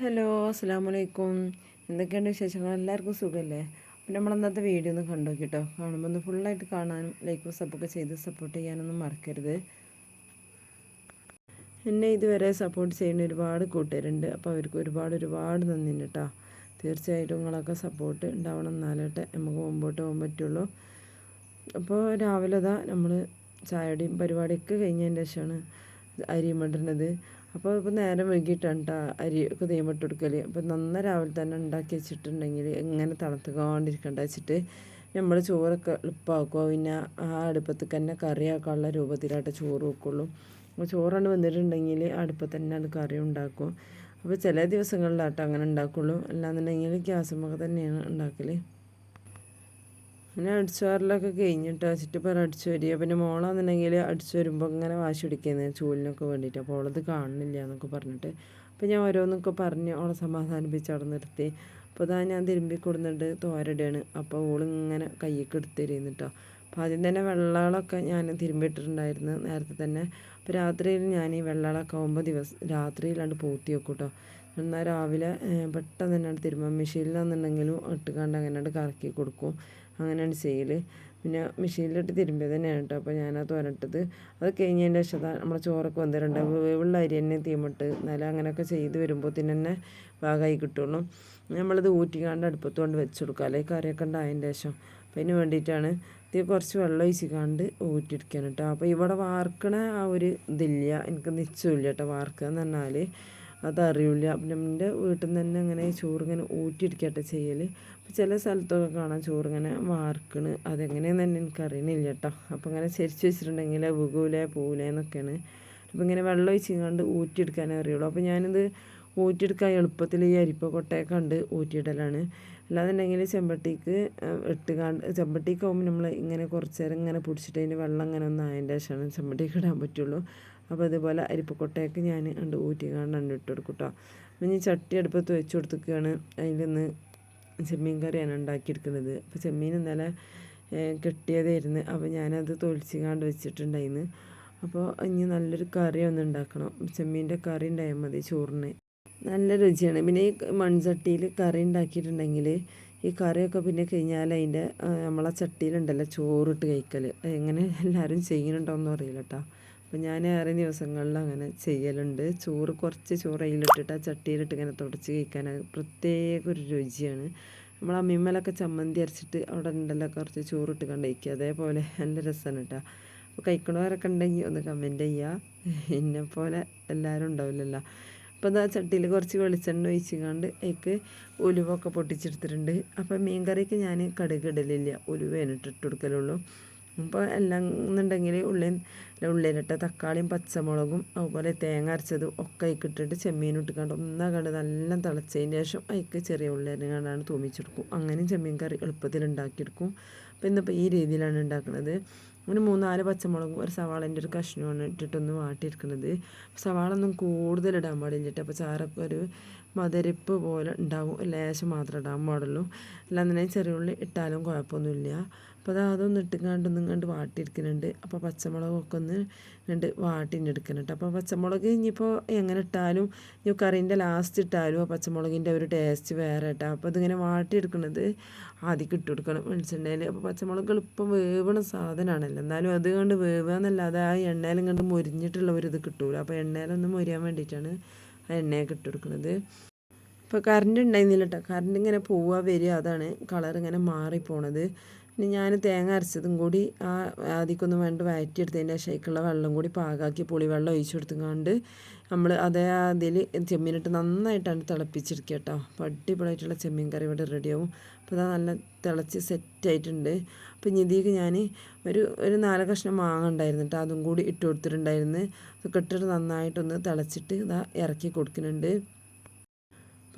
Hello അസ്സാം വലൈക്കും എന്തൊക്കെയുണ്ട് വിശേഷങ്ങൾ? എല്ലാവർക്കും സുഖമല്ലേ അപ്പം നമ്മൾ അന്നത്തെ വീഡിയോ ഒന്ന് കണ്ടു കേട്ടോ കാണുമ്പോൾ ഒന്ന് ഫുള്ളായിട്ട് കാണാനും ലൈക്കും സപ്പോർട്ട് ചെയ്ത് സപ്പോർട്ട് ചെയ്യാനൊന്നും മറക്കരുത്. എന്നെ ഇതുവരെ സപ്പോർട്ട് ചെയ്യുന്ന ഒരുപാട് കൂട്ടുകാരുണ്ട്. അപ്പോൾ അവർക്ക് ഒരുപാട് ഒരുപാട് നന്ദിയുണ്ട് കേട്ടോ തീർച്ചയായിട്ടും നിങ്ങളൊക്കെ സപ്പോർട്ട് ഉണ്ടാവണം എന്നാലട്ടെ നമുക്ക് മുമ്പോട്ട് പോകാൻ പറ്റുള്ളൂ. അപ്പോൾ രാവിലെ നമ്മൾ ചായയുടെയും പരിപാടിയൊക്കെ കഴിഞ്ഞതിന്റെ ശേഷമാണ് അരി ഇടുന്നത് അപ്പോൾ ഇപ്പോൾ നേരം വൈകിട്ടാണ് കേട്ടോ അരി ഒക്കെ തീമിട്ട് കൊടുക്കൽ അപ്പോൾ നന്ന രാവിലെ തന്നെ ഉണ്ടാക്കി വെച്ചിട്ടുണ്ടെങ്കിൽ എങ്ങനെ തണുത്തുകൊണ്ടിരിക്കണ്ട വെച്ചിട്ട് നമ്മൾ ചോറൊക്കെ എളുപ്പമാക്കുക പിന്നെ ആ അടുപ്പത്ത് തന്നെ കറിയാക്കാനുള്ള രൂപത്തിലായിട്ട് ചോറ് വെക്കുള്ളൂ. അപ്പോൾ ചോറാണ് വന്നിട്ടുണ്ടെങ്കിൽ അടുപ്പത്ത് തന്നെ അത് കറി ഉണ്ടാക്കും. അപ്പോൾ ചില ദിവസങ്ങളിലാട്ടോ അങ്ങനെ ഉണ്ടാക്കുള്ളൂ. അല്ലാന്നുണ്ടെങ്കിൽ ഗ്യാസുമൊക്കെ തന്നെയാണ് ഉണ്ടാക്കൽ പിന്നെ അടിച്ചു വാരലൊക്കെ കഴിഞ്ഞിട്ട് വെച്ചിട്ട് ഇപ്പോൾ അടിച്ചു വരിക പിന്നെ മോളാണെന്നുണ്ടെങ്കിൽ അടിച്ചു വരുമ്പോൾ ഇങ്ങനെ വാശി പിടിക്കുന്നത് ചൂലിനൊക്കെ വേണ്ടിയിട്ട്. അപ്പോൾ അവളത് കാണുന്നില്ല എന്നൊക്കെ പറഞ്ഞിട്ട്. അപ്പോൾ ഞാൻ ഓരോന്നൊക്കെ പറഞ്ഞ് അവളെ സമാധാനിപ്പിച്ച് അവിടെ നിർത്തി. അപ്പോൾ ഇതാ ഞാൻ തിരുമ്പി കൊടുത്തിട്ട് തോരടുകയാണ് അപ്പോൾ ഓളിങ്ങനെ കയ്യൊക്കെ എടുത്തിരുന്നു കേട്ടോ അപ്പോൾ ആദ്യം തന്നെ വെള്ളകളൊക്കെ ഞാൻ തിരുമ്പിട്ടിട്ടുണ്ടായിരുന്നു നേരത്തെ തന്നെ. അപ്പോൾ രാത്രിയിൽ ഞാൻ ഈ വെള്ളകളൊക്കെ ആകുമ്പോൾ ദിവസം രാത്രിയിലാണ്ട് പൂത്തി വെക്കും കേട്ടോ. എന്നാൽ രാവിലെ പെട്ടെന്ന് തന്നെ തിരുമ്പാൻ മെഷീനിലാണെന്നുണ്ടെങ്കിലും ഇട്ടുകൊണ്ട് അങ്ങനെ കറക്കി കൊടുക്കും. അങ്ങനെയാണ് ചെയ്യൽ പിന്നെ മെഷീനിലിട്ട് തിരുമ്പിയത് തന്നെയാണ് കേട്ടോ അപ്പോൾ ഞാനത് തോരട്ടത് അത് കഴിഞ്ഞതിന്റെ ശേഷം നമ്മളെ ചോറൊക്കെ വന്നിട്ടുണ്ട്. വേവുള്ള അരി തന്നെ തീമിട്ട് എന്നാലും അങ്ങനെയൊക്കെ ചെയ്ത് വരുമ്പോൾ തന്നെ പാകമായി കിട്ടുള്ളൂ. നമ്മളിത് ഊറ്റിക്കാണ്ട് അടുപ്പത്ത് കൊണ്ട് വെച്ച് കൊടുക്കുക അല്ലെങ്കിൽ കറിയൊക്കെ ഉണ്ടായതിന്റെ ശേഷം. അപ്പം അതിന് വേണ്ടിയിട്ടാണ് ഇത് കുറച്ച് വെള്ളം ഒഴിച്ചിക്കാണ്ട് ഊറ്റിയെടുക്കാൻ കേട്ടോ അപ്പോൾ ഇവിടെ വാർക്കണ ആ ഒരു ഇതില്ല. എനിക്ക് നിശ്ചയമില്ല കേട്ടോ വാർക്കുക എന്ന് പറഞ്ഞാൽ അതറിയില്ല. അപ്പം എന്റെ വീട്ടിൽ നിന്ന് തന്നെ അങ്ങനെ ചോറിങ്ങനെ ഊറ്റിയെടുക്കട്ടെ ചെയ്യൽ അപ്പോൾ ചില സ്ഥലത്തൊക്കെ കാണാം ചോറിങ്ങനെ വാർക്കണ്. അതെങ്ങനെയാണെന്ന് തന്നെ എനിക്കറിയണില്ല കേട്ടോ അപ്പോൾ അങ്ങനെ ചരിച്ച് വെച്ചിട്ടുണ്ടെങ്കിൽ വികൂലേ പൂലേ എന്നൊക്കെയാണ്. അപ്പോൾ ഇങ്ങനെ വെള്ളം ഒഴിച്ചിങ്ങാണ്ട് ഊറ്റിയെടുക്കാനേ അറിയുള്ളൂ. അപ്പോൾ ഞാനിത് ഊറ്റിയെടുക്കാൻ എളുപ്പത്തിൽ ഈ അരിപ്പ കൊട്ടയൊക്കെ കണ്ട് ഊറ്റിയിടലാണ്. അല്ലാന്നുണ്ടെങ്കിൽ ചെമ്പട്ടിക്ക് ഇട്ടുകാണ്ട് ചെമ്പട്ടിക്ക് ആകുമ്പോൾ നമ്മൾ ഇങ്ങനെ കുറച്ച് നേരം ഇങ്ങനെ പിടിച്ചിട്ട് അതിന്റെ വെള്ളം അങ്ങനെ ഒന്ന് അതിന്റെ ശേഷമാണ് ചെമ്പട്ടിക്ക് ഇടാൻ പറ്റുള്ളൂ. അപ്പോൾ ഇതുപോലെ അരിപ്പക്കൊട്ടയൊക്കെ ഞാൻ കണ്ട് ഊറ്റി കണ്ട് ഇട്ട് കൊടുക്കും അപ്പം ഇനി ചട്ടി അടുപ്പത്ത് വെച്ച് കൊടുത്തിരിക്കുകയാണ് അതിൽ നിന്ന് ചെമ്മീൻ കറിയാണ് ഉണ്ടാക്കിയെടുക്കുന്നത്. അപ്പോൾ ചെമ്മീൻ ഇന്നലെ കെട്ടിയതായിരുന്നു. അപ്പോൾ ഞാനത് തൊളിച്ചിക്കാണ്ട് വെച്ചിട്ടുണ്ടായിരുന്നു. അപ്പോൾ ഇനി നല്ലൊരു കറി ഒന്ന് ഉണ്ടാക്കണം. ചെമ്മീന്റെ കറി ഉണ്ടായാൽ മതി ചോറിന്. നല്ല രുചിയാണ്. പിന്നെ ഈ മൺചട്ടിയിൽ കറി ഉണ്ടാക്കിയിട്ടുണ്ടെങ്കിൽ ഈ കറിയൊക്കെ പിന്നെ കഴിഞ്ഞാൽ അതിന്റെ നമ്മളെ ചട്ടിയിലുണ്ടല്ലോ ചോറിട്ട് കഴിക്കൽ എങ്ങനെ എല്ലാവരും ചെയ്യുന്നുണ്ടോയെന്നും അറിയില്ല കേട്ടോ അപ്പോൾ ഞാൻ ഏറെ ദിവസങ്ങളിൽ അങ്ങനെ ചെയ്യലുണ്ട്. ചോറ് കുറച്ച് ചോറ് അതിലിട്ടിട്ട് ആ ചട്ടിയിലിട്ട് ഇങ്ങനെ തുടച്ച് കഴിക്കാൻ പ്രത്യേക ഒരു രുചിയാണ്. നമ്മൾ അമ്മിമ്മലൊക്കെ ചമ്മന്തി അരച്ചിട്ട് അവിടെ ഉണ്ടല്ലോ കുറച്ച് ചോറിട്ട് കണ്ട് കഴിക്കുക. അതേപോലെ നല്ല രസമാണ് കേട്ടോ. അപ്പോൾ കഴിക്കണവരൊക്കെ ഉണ്ടെങ്കിൽ ഒന്ന് കമന്റ് ചെയ്യുക. എന്നെ പോലെ എല്ലാവരും ഉണ്ടാവില്ലല്ലോ. അപ്പോൾ അതാ ചട്ടിയിൽ കുറച്ച് വെളിച്ചെണ്ണ ഒഴിച്ചുകൊണ്ട് അതിക്ക് ഉലുവൊക്കെ പൊട്ടിച്ചെടുത്തിട്ടുണ്ട്. അപ്പോൾ മീൻ കറിക്ക് ഞാൻ കടുക് ഇടലില്ല. ഉലുവേനിട്ട് ഇട്ട് കൊടുക്കലുള്ളൂ. അപ്പോൾ എല്ലാം എന്നുണ്ടെങ്കിൽ ഉള്ളി ഉള്ളിലിട്ട തക്കാളിയും പച്ചമുളകും അതുപോലെ തേങ്ങ അരച്ചതും ഒക്കെ ഇക്കിട്ടിട്ട് ചെമ്മീൻ ഇട്ടുകൊണ്ട് ഒന്നാകണ്ട് നല്ല തിളച്ചതിന് ശേഷം അതിക്ക് ചെറിയ ഉള്ളി അരിഞ്ഞാണ് തൂമിച്ചെടുക്കും. അങ്ങനെ ചെമ്മീൻ കറി എളുപ്പത്തിൽ ഉണ്ടാക്കിയെടുക്കും. അപ്പോൾ ഇന്നിപ്പോൾ ഈ രീതിയിലാണ് ഉണ്ടാക്കുന്നത് ഒരു മൂന്നാൽ പച്ചമുളകും ഒരു സവാളന്റെ ഒരു കഷ്ണമാണ് ഇട്ടിട്ടൊന്ന് വാട്ടിയെടുക്കുന്നത് സവാള ഒന്നും കൂടുതൽ ഇടാൻ അപ്പോൾ ചാറൊക്കെ ഒരു മധുരപ്പ് പോലെ ഉണ്ടാവും. ലേശം മാത്രം ഇടാൻ പാടുള്ളൂ. അല്ലാന്നുണ്ടെങ്കിൽ ചെറിയ ഉള്ളി ഇട്ടാലും കുഴപ്പമൊന്നുമില്ല. അപ്പോൾ അത് അതൊന്ന് ഇട്ടുകാണ്ട് ഒന്നും കണ്ട് വാട്ടിയെടുക്കുന്നുണ്ട് അപ്പോൾ പച്ചമുളകൊക്കെ ഒന്ന് കണ്ട് വാട്ടിനെടുക്കുന്നുണ്ട് അപ്പോൾ പച്ചമുളക് ഇനിയിപ്പോൾ എങ്ങനെ ഇട്ടാലും ഇനി കറീന്റെ ലാസ്റ്റ് ഇട്ടാലും ആ പച്ചമുളകിന്റെ ഒരു ടേസ്റ്റ് വേറെ കേട്ടോ അപ്പോൾ ഇതിങ്ങനെ വാട്ടിയെടുക്കുന്നത് ആദ്യം ഇട്ട് കൊടുക്കണം വെളിച്ചെണ്ണയിൽ അപ്പോൾ പച്ചമുളക് എളുപ്പം വേവണ സാധനമാണല്ലോ എന്നാലും അത് കണ്ട് വേവുക എന്നല്ലാതെ ആ എണ്ണയിലും കണ്ട് മുരിഞ്ഞിട്ടുള്ള ഒരു ഇത് കിട്ടൂല. അപ്പോൾ എണ്ണയിലൊന്ന് മുരിയാൻ വേണ്ടിയിട്ടാണ് ആ എണ്ണയൊക്കെ ഇട്ട് കൊടുക്കുന്നത് ഇപ്പോൾ കറണ്ട് ഉണ്ടായിരുന്നില്ല കേട്ടോ കറണ്ട് ഇങ്ങനെ പോവുക വരിക അതാണ് കളർ ഇങ്ങനെ മാറിപ്പോണത്. പിന്നെ ഞാൻ തേങ്ങ അരച്ചതും കൂടി ആ ആദ്യമൊന്ന് വേണ്ട വഴറ്റിയെടുത്തതിന്റെ ശേക്കുള്ള വെള്ളം കൂടി പാകാക്കി പുളിവെള്ളം ഒഴിച്ചു കൊടുത്തുകൊണ്ട് നമ്മൾ അതേ അതിൽ ചെമ്മീനിട്ട് നന്നായിട്ടാണ് തിളപ്പിച്ചെടുക്കുക കേട്ടോ അപ്പോൾ അടിപൊളിയായിട്ടുള്ള ചെമ്മീൻ കറി ഇവിടെ റെഡിയാവും. അപ്പോൾ അത് നല്ല തിളച്ച് സെറ്റായിട്ടുണ്ട്. അപ്പോൾ ഇനി ഇതിലേക്ക് ഞാൻ ഒരു ഒരു നാല് കഷ്ണം മാങ്ങ ഉണ്ടായിരുന്നു കേട്ടോ. അതും കൂടി ഇട്ട് കൊടുത്തിട്ടുണ്ടായിരുന്നു. അതൊക്കെ നന്നായിട്ടൊന്ന് തിളച്ചിട്ട് ഇതാ ഇറക്കി കൊടുക്കുന്നുണ്ട്.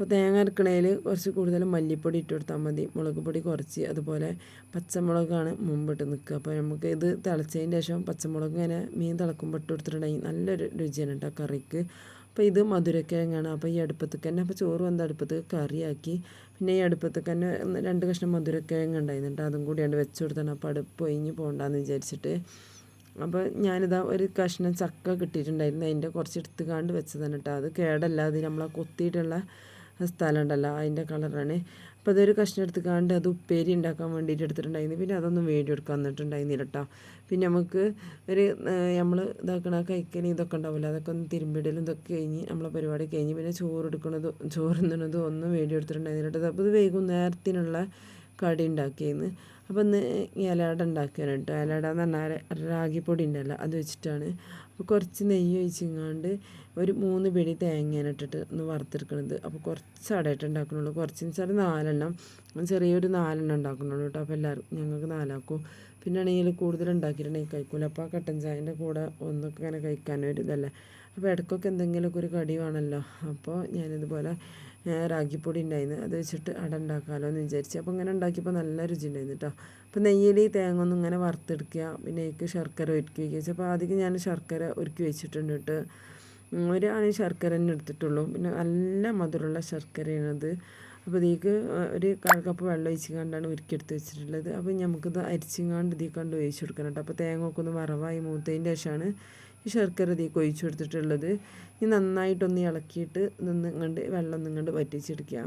അപ്പോൾ തേങ്ങ അരക്കണയിൽ കുറച്ച് കൂടുതൽ മല്ലിപ്പൊടി ഇട്ട് കൊടുത്താൽ മതി. മുളക് പൊടി കുറച്ച് അതുപോലെ പച്ചമുളകാണ് മുമ്പിട്ട് നിൽക്കുക. അപ്പോൾ നമുക്ക് ഇത് തിളച്ചതിന് ശേഷം പച്ചമുളക് ഇങ്ങനെ മീൻ തിളക്കുമ്പോൾ ഇട്ട് കൊടുത്തിട്ടുണ്ടെങ്കിൽ നല്ലൊരു രുചിയാണ് കേട്ടോ കറിക്ക്. അപ്പോൾ ഇത് മധുരക്കിഴങ്ങാണ്. അപ്പോൾ ഈ അടുപ്പത്തേക്ക് തന്നെ അപ്പോൾ ചോറ് വന്ന അടുപ്പത്ത് കറിയാക്കി. പിന്നെ ഈ അടുപ്പത്തേക്ക് തന്നെ രണ്ട് കഷ്ണം മധുരക്കിഴങ്ങ് ഉണ്ടായിരുന്നുണ്ട്. അതും കൂടിയാണ് വെച്ച് കൊടുത്താണ്. അപ്പോൾ അടുപ്പ് ഒഴിഞ്ഞ് പോകണ്ടെന്ന് വിചാരിച്ചിട്ട്. അപ്പോൾ ഞാനിതാ ഒരു കഷ്ണം ചക്ക കിട്ടിയിട്ടുണ്ടായിരുന്നു. അതിന്റെ കുറച്ച് എടുത്ത് കാണ്ട് വെച്ചതാണ് കേട്ടോ. അത് കേടല്ലാതെ നമ്മളെ കൊത്തിയിട്ടുള്ള സ്ഥലം ഉണ്ടല്ലോ അതിന്റെ കളറാണ്. അപ്പോൾ അതൊരു കഷ്ണം എടുത്ത് കാണ്ട് അത് ഉപ്പേരി ഉണ്ടാക്കാൻ വേണ്ടിയിട്ട് എടുത്തിട്ടുണ്ടായിരുന്നു. പിന്നെ അതൊന്നും വേണ്ടി എടുക്കാൻ വന്നിട്ടുണ്ടായിരുന്നില്ല കേട്ടോ. പിന്നെ നമുക്ക് ഒരു നമ്മൾ ഇതാക്കണ കൈക്കനി ഇതൊക്കെ ഉണ്ടാവില്ല അതൊക്കെ ഒന്ന് തിരുമ്പിടലും ഇതൊക്കെ കഴിഞ്ഞ് നമ്മളെ പരിപാടി കഴിഞ്ഞ് പിന്നെ ചോറ് എടുക്കണതും ചോറ് തിന്നണതും ഒന്നും വേണ്ടി എടുത്തിട്ടുണ്ടായിരുന്നില്ല കേട്ടോ. അപ്പോൾ ഇത് വൈകുന്നേരത്തിനുള്ള കടി ഉണ്ടാക്കിയെന്ന് അപ്പോൾ ഇന്ന് ഇലട ഉണ്ടാക്കിയാണ് കേട്ടോ. എന്ന് പറഞ്ഞാൽ റാഗിപ്പൊടി ഉണ്ടല്ലോ അത് വെച്ചിട്ടാണ്. കുറച്ച് നെയ്യ് ഒഴിച്ചിങ്ങാണ്ട് ഒരു മൂന്ന് പിടി തേങ്ങയാണ് ഇട്ടിട്ട് ഒന്ന് വറുത്തെടുക്കണത്. അപ്പോൾ കുറച്ച് അടയിട്ട് ഉണ്ടാക്കണുള്ളൂ. കുറച്ച് വെച്ചാൽ നാലെണ്ണം. ചെറിയൊരു നാലെണ്ണം ഉണ്ടാക്കണുള്ളൂ കേട്ടോ. അപ്പോൾ എല്ലാവരും ഞങ്ങൾക്ക് നാലാക്കും. പിന്നെ ആണെങ്കിൽ കൂടുതൽ ഉണ്ടാക്കിയിട്ടുണ്ടെങ്കിൽ കഴിക്കൂല. അപ്പോൾ ആ കട്ടൻ ചായന്റെ കൂടെ ഒന്നൊക്കെ ഇങ്ങനെ കഴിക്കാനൊരു ഇതല്ലേ. അപ്പോൾ ഇടയ്ക്കൊക്കെ എന്തെങ്കിലുമൊക്കെ ഒരു കടി വേണമല്ലോ. അപ്പോൾ ഞാനിതുപോലെ റാഗിപ്പൊടി ഉണ്ടായിരുന്നു. അത് വെച്ചിട്ട് അട ഉണ്ടാക്കാമല്ലോ എന്ന് വിചാരിച്ചു. അപ്പോൾ ഇങ്ങനെ ഉണ്ടാക്കിയപ്പോൾ നല്ല രുചി ഉണ്ടായിരുന്നു കേട്ടോ. അപ്പോൾ നെയ്യിൽ തേങ്ങ ഒന്നും ഇങ്ങനെ വറുത്തെടുക്കുക പിന്നെ എനിക്ക് ശർക്കര ഒരുക്കി വയ്ക്കുക അപ്പോൾ ആദ്യം ഞാൻ ശർക്കര ഒരുക്കി വെച്ചിട്ടുണ്ട് കേട്ടോ. ഒരാണ് ശർക്കര തന്നെ എടുത്തിട്ടുള്ളൂ. പിന്നെ നല്ല മധുരമുള്ള ശർക്കരയാണത്. അപ്പോൾ ഇതിലേക്ക് ഒരു കാൽ കപ്പ് വെള്ളം ഒഴിച്ചുകൊണ്ടാണ് ഉരുക്കിയെടുത്ത് വെച്ചിട്ടുള്ളത്. അപ്പോൾ നമുക്കിത് അരിച്ചിങ്ങാണ്ട് ഇതിൽ കണ്ട് ഒഴിച്ച് കൊടുക്കണം കേട്ടോ. അപ്പോൾ തേങ്ങ ഒക്കെ ഒന്ന് വറവായി മൂത്തതിന്റെ ശേഷമാണ് ഈ ശർക്കര ഇതിലേക്ക് ഒഴിച്ചു കൊടുത്തിട്ടുള്ളത്. ഇനി നന്നായിട്ടൊന്ന് ഇളക്കിയിട്ട് നിന്ന് വെള്ളം നിങ്ങണ്ട് വറ്റിച്ചെടുക്കുക.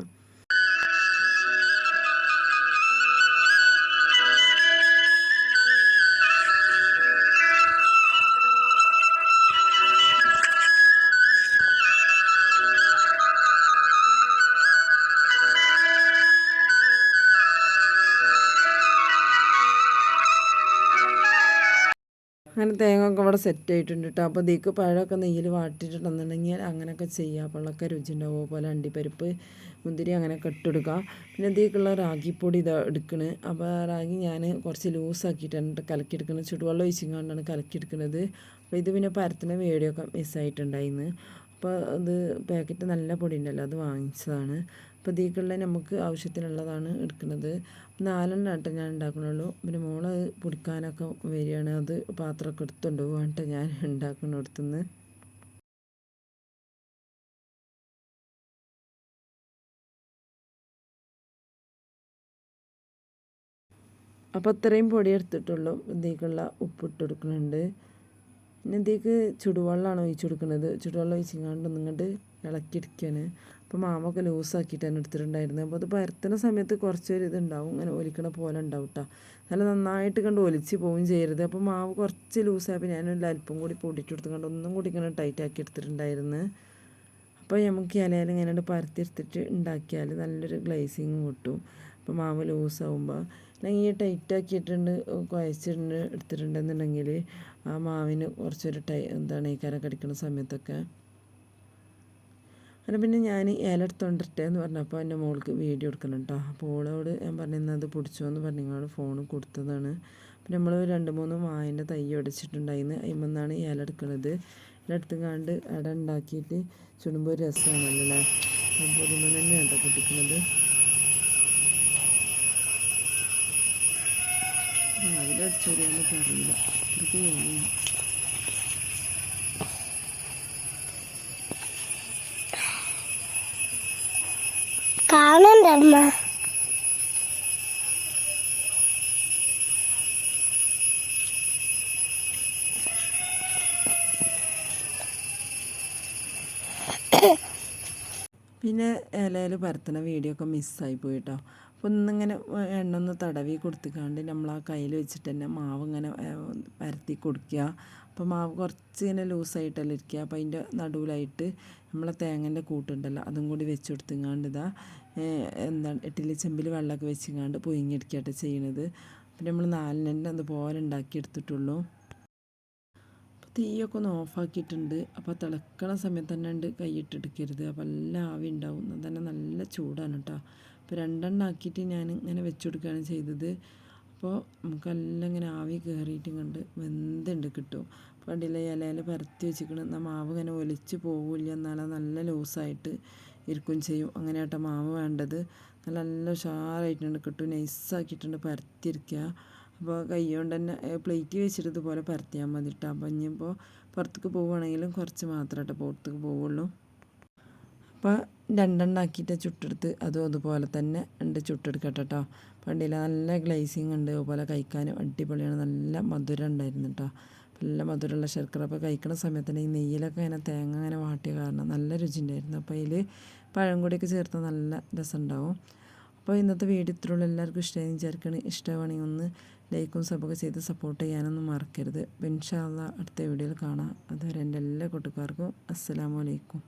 അങ്ങനെ തേങ്ങ ഒക്കെ ഇവിടെ സെറ്റ് ആയിട്ടുണ്ട് കേട്ടോ അപ്പോൾ ഇതിക്ക് പഴമൊക്കെ നെയ്യിൽ വാട്ടിയിട്ടുണ്ടെന്നുണ്ടെങ്കിൽ അങ്ങനെയൊക്കെ ചെയ്യാം. അപ്പോഴൊക്കെ രുചി ഉണ്ടാവും. പോലെ അണ്ടിപ്പരിപ്പ് മുന്തിരി അങ്ങനെയൊക്കെ ഇട്ടെടുക്കുക പിന്നെ ഇതിലേക്കുള്ള റാഗിപ്പൊടി ഇത് എടുക്കണ്. അപ്പോൾ റാഗി ഞാൻ കുറച്ച് ലൂസാക്കിയിട്ടാണ് കലക്കിയെടുക്കുന്നത് ചുടുവെള്ളം ഒഴിച്ചിങ്ങാണ്ടാണ് കലക്കിയെടുക്കുന്നത് അപ്പോൾ ഇത് പിന്നെ പരത്തിന് വേടിയൊക്കെ മിസ്സായിട്ടുണ്ടായിരുന്നു അപ്പോൾ ഇത് പാക്കറ്റ് നല്ല പൊടി ഉണ്ടല്ലോ അത് വാങ്ങിച്ചതാണ്. അപ്പോൾ നമുക്ക് ആവശ്യത്തിനുള്ളതാണ് എടുക്കുന്നത്. നാലെണ്ണം ആട്ടെ ഞാൻ ഉണ്ടാക്കണുള്ളൂ. പിന്നെ മോൾ പൊടിക്കാനൊക്കെ വരികയാണ്. അത് പാത്രമൊക്കെ എടുത്തുകൊണ്ട് പോകാനായിട്ട് ഞാൻ ഉണ്ടാക്കുന്നിടത്തുനിന്ന് അപ്പോൾ അത്രയും പൊടി എടുത്തിട്ടുള്ളൂ. ഇതിക്കുള്ള ഉപ്പിട്ട് കൊടുക്കുന്നുണ്ട്. പിന്നെ ഇതിക്ക് ചുടുവെള്ളമാണ് ഒഴിച്ചു കൊടുക്കുന്നത്? ചുടുവെള്ളം ഒഴിച്ചിങ്ങാണ്ട് ഒന്നിങ്ങോട്ട് ഇളക്കിയെടുക്കുകയാണ്. അപ്പോൾ മാമൊക്കെ ലൂസാക്കിയിട്ട് തന്നെ എടുത്തിട്ടുണ്ടായിരുന്നത് അപ്പോൾ അത് പരത്തുന്ന സമയത്ത് കുറച്ചൊരു ഇതുണ്ടാവും. ഇങ്ങനെ ഒലിക്കണ പോലെ ഉണ്ടാവും കേട്ടോ നല്ല നന്നായിട്ട് കണ്ട് ഒലിച്ച് പോവുകയും ചെയ്യരുത്. അപ്പോൾ മാവ് കുറച്ച് ലൂസായപ്പോൾ ഞാനൊരു അല്പം കൂടി പൊടിയിട്ട് കൊടുത്തു കണ്ട് ഒന്നും കൂടി ഇങ്ങനെ ടൈറ്റാക്കി എടുത്തിട്ടുണ്ടായിരുന്നു. അപ്പോൾ നമുക്ക് ഇലയിൽ ഇങ്ങനെ പരത്തിയെടുത്തിട്ട് ഉണ്ടാക്കിയാൽ നല്ലൊരു ഗ്ലേസിങ് കിട്ടും. അപ്പോൾ മാവ് ലൂസാവുമ്പോൾ അല്ലെങ്കിൽ ഈ ടൈറ്റാക്കിയിട്ടുണ്ട് കുഴച്ചിട്ടുണ്ട് എടുത്തിട്ടുണ്ടെന്നുണ്ടെങ്കിൽ ആ മാവിന് കുറച്ചൊരു ടൈ എന്താണ് ഈ കര കടിക്കുന്ന സമയത്തൊക്കെ അങ്ങനെ പിന്നെ ഞാൻ ഇല എടുത്തോണ്ടിട്ടെ എന്ന് പറഞ്ഞപ്പോൾ എന്റെ മോൾക്ക് വീഡിയോ എടുക്കണം കേട്ടോ അപ്പോൾ ഓളോട് ഞാൻ പറഞ്ഞിരുന്നത് അത് പിടിച്ചോ എന്ന് പറഞ്ഞാൽ ഫോൺ കൊടുത്തതാണ്. പിന്നെ നമ്മൾ രണ്ട് മൂന്ന് വായന്റെ തൈ ഒടിച്ചിട്ടുണ്ടായിരുന്നു അതിമെന്നാണ് ഇല എടുക്കുന്നത് ഇല എടുത്തുകാണ്ട് അട ഉണ്ടാക്കിയിട്ട് ചുടുമ്പോൾ രസമാണല്ലോ അല്ലേ അപ്പോൾ ഇതിമ്മ തന്നെയാണ് കേട്ടോ പൊട്ടിക്കുന്നത് പറയില്ല അത്രയ്ക്ക് അമ്മ. പിന്നെ ഇലയിൽ പരത്തുന്ന വീഡിയോ ഒക്കെ മിസ്സായി പോയി കേട്ടോ അപ്പോൾ ഒന്നിങ്ങനെ എണ്ണ ഒന്ന് തടവി കൊടുത്തിക്കാണ്ട് നമ്മൾ ആ കയ്യിൽ വെച്ചിട്ട് തന്നെ മാവ് ഇങ്ങനെ പരത്തി കൊടുക്കുക. അപ്പോൾ മാവ് കുറച്ച് ഇങ്ങനെ ലൂസായിട്ടല്ല ഇരിക്കുക. അപ്പോൾ അതിന്റെ നടുവിലായിട്ട് നമ്മളെ തേങ്ങന്റെ കൂട്ടുണ്ടല്ലോ അതും കൂടി വെച്ച് കൊടുത്തിങ്ങാണ്ട് ഇതാ എന്താണ് ഇഡ്ഡലി ചെമ്പിൽ വെള്ളമൊക്കെ വെച്ചിങ്ങാണ്ട് പൊയിങ്ങിടിക്കട്ടെ ചെയ്യണത്. പിന്നെ നമ്മൾ നാലിനെണ്ണം അതുപോലെ ഉണ്ടാക്കിയെടുത്തിട്ടുള്ളൂ. തീയൊക്കെ ഒന്ന് ഓഫാക്കിയിട്ടുണ്ട്. അപ്പോൾ തിളക്കണ സമയത്ത് തന്നെ ഉണ്ട് കൈയിട്ടെടുക്കരുത്. അപ്പോൾ നല്ല ആവി ഉണ്ടാവും. തന്നെ നല്ല ചൂടാണ് കേട്ടോ. അപ്പോൾ രണ്ടെണ്ണം ആക്കിയിട്ട് ഞാൻ ഇങ്ങനെ വെച്ച് കൊടുക്കുകയാണ് ചെയ്തത്. അപ്പോൾ നമുക്കെല്ലാം ഇങ്ങനെ ആവി കയറിയിട്ടും കണ്ട് വെന്തുണ്ട് കിട്ടും. പണ്ടിലെ ഇലയിൽ പരത്തി വെച്ചിരിക്കണം മാവ് ഇങ്ങനെ ഒലിച്ച് പോവില്ല. എന്നാലും നല്ല ലൂസായിട്ട് ഇരിക്കും ചെയ്യും. അങ്ങനെ ആട്ടോ മാവ് വേണ്ടത്. നല്ല നല്ല ഉഷാറായിട്ടുണ്ട് കിട്ടും. നൈസാക്കിയിട്ടുണ്ട് പരത്തിയിരിക്കുക അപ്പോൾ കൈകൊണ്ട് തന്നെ പ്ലേറ്റ് വെച്ചിട്ട് ഇതുപോലെ പരത്തിയാൽ മതി കേട്ടോ അപ്പം ഇനിയിപ്പോൾ പുറത്തേക്ക് പോവുകയാണെങ്കിലും കുറച്ച് മാത്രമേ കേട്ടോ പുറത്തേക്ക് പോവുള്ളൂ. അപ്പോൾ രണ്ടെണ്ണം ആക്കിയിട്ട് ചുട്ടെടുത്ത് അതും അതുപോലെ തന്നെ ഉണ്ട് ചുട്ടെടുക്കട്ടെ കേട്ടോ പണ്ടില്ല നല്ല ഗ്ലേസിങ് ഉണ്ട്. അതുപോലെ കഴിക്കാനും അടിപൊളിയാണ്. നല്ല മധുരം ഉണ്ടായിരുന്നു കേട്ടോ നല്ല മധുരമുള്ള ശർക്കര. അപ്പോൾ കഴിക്കുന്ന സമയത്ത് തന്നെ ഈ നെയ്യിലൊക്കെ ഇങ്ങനെ തേങ്ങ അങ്ങനെ വാട്ടിയ കാരണം നല്ല രുചി ഉണ്ടായിരുന്നു. അപ്പോൾ അതിൽ പഴം കൂടിയൊക്കെ ചേർത്ത് നല്ല രസമുണ്ടാവും അപ്പോൾ ഇന്നത്തെ വീഡിയോ ഇത്രയുള്ള എല്ലാവർക്കും ഇഷ്ടമായി വിചാരിക്കണേ. ഇഷ്ടമാണെങ്കിൽ ഒന്ന് ലൈക്കും സബൊക്കെ ചെയ്ത് സപ്പോർട്ട് ചെയ്യാനൊന്നും മറക്കരുത്. ഇൻഷാല്ല അടുത്ത വീഡിയോയിൽ കാണാം. അതുവരെ എന്റെ എല്ലാ കൂട്ടുകാർക്കും അസ്സലാമു അലൈക്കും.